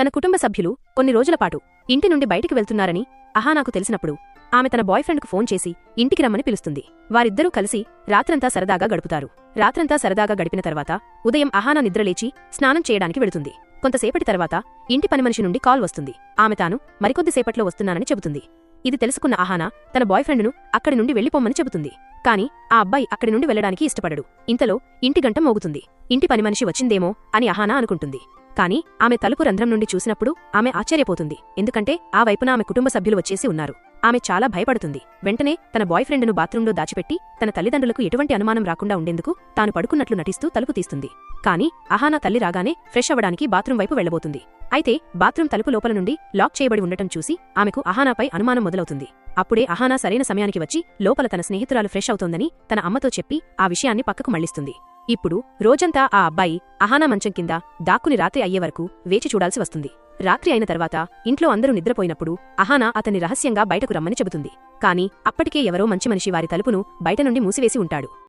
తన కుటుంబ సభ్యులు కొన్ని రోజులపాటు ఇంటి నుండి బయటికి వెళ్తున్నారని అహానాకు తెలిసినప్పుడు ఆమె తన బాయ్ఫ్రెండ్కు ఫోన్ చేసి ఇంటికి రమ్మని పిలుస్తుంది. వారిద్దరూ కలిసి రాత్రంతా సరదాగా గడుపుతారు. రాత్రంతా సరదాగా గడిపిన తర్వాత ఉదయం అహానా నిద్రలేచి స్నానం చేయడానికి వెళుతుంది. కొంతసేపటి తర్వాత ఇంటి పనిమనిషి నుండి కాల్ వస్తుంది. ఆమె తాను మరికొద్దిసేపట్లో వస్తున్నానని చెబుతుంది. ఇది తెలుసుకున్న అహానా తన బాయ్ఫ్రెండ్ను అక్కడి నుండి వెళ్ళిపోమ్మని చెబుతుంది. కాని ఆ అబ్బాయి అక్కడి నుండి వెళ్ళడానికి ఇష్టపడడు. ఇంతలో ఇంటి గంట మోగుతుంది. ఇంటి పనిమనిషి వచ్చిందేమో అని అహానా అనుకుంటుంది. కాని ఆమె తలుపు రంధ్రం నుండి చూసినప్పుడు ఆమె ఆశ్చర్యపోతుంది. ఎందుకంటే ఆ వైపున ఆమె కుటుంబ సభ్యులు వచ్చేసి ఉన్నారు. ఆమె చాలా భయపడుతుంది. వెంటనే తన బాయ్ ఫ్రెండ్ను బాత్రూంలో దాచిపెట్టి తన తల్లిదండ్రులకు ఎటువంటి అనుమానం రాకుండా ఉండేందుకు తాను పడుకున్నట్లు నటిస్తూ తలుపు తీస్తుంది. కాని అహానా తల్లి రాగానే ఫ్రెష్ అవ్వడానికి బాత్రూం వైపు వెళ్ళబోతుంది అయితే బాత్రూం తలుపు లోపల నుండి లాక్ చేయబడి ఉండటం చూసి ఆమెకు అహానాపై అనుమానం మొదలవుతుంది. అప్పుడే అహానా సరైన సమయానికి వచ్చి లోపల తన స్నేహితురాలు ఫ్రెష్ అవుతోందని తన అమ్మతో చెప్పి ఆ విషయాన్ని పక్కకు మళ్ళిస్తుంది. ఇప్పుడు రోజంతా ఆ అబ్బాయి అహానా మంచం కింద దాక్కుని రాత్రి అయ్యే వరకు వేచి చూడాల్సి వస్తుంది. రాత్రి అయిన తర్వాత ఇంట్లో అందరూ నిద్రపోయినప్పుడు అహానా అతన్ని రహస్యంగా బయటకు రమ్మని చెబుతుంది. కాని అప్పటికే ఎవరో మంచి మనిషి వారి తలుపును బయట నుండి మూసివేసి ఉంటాడు.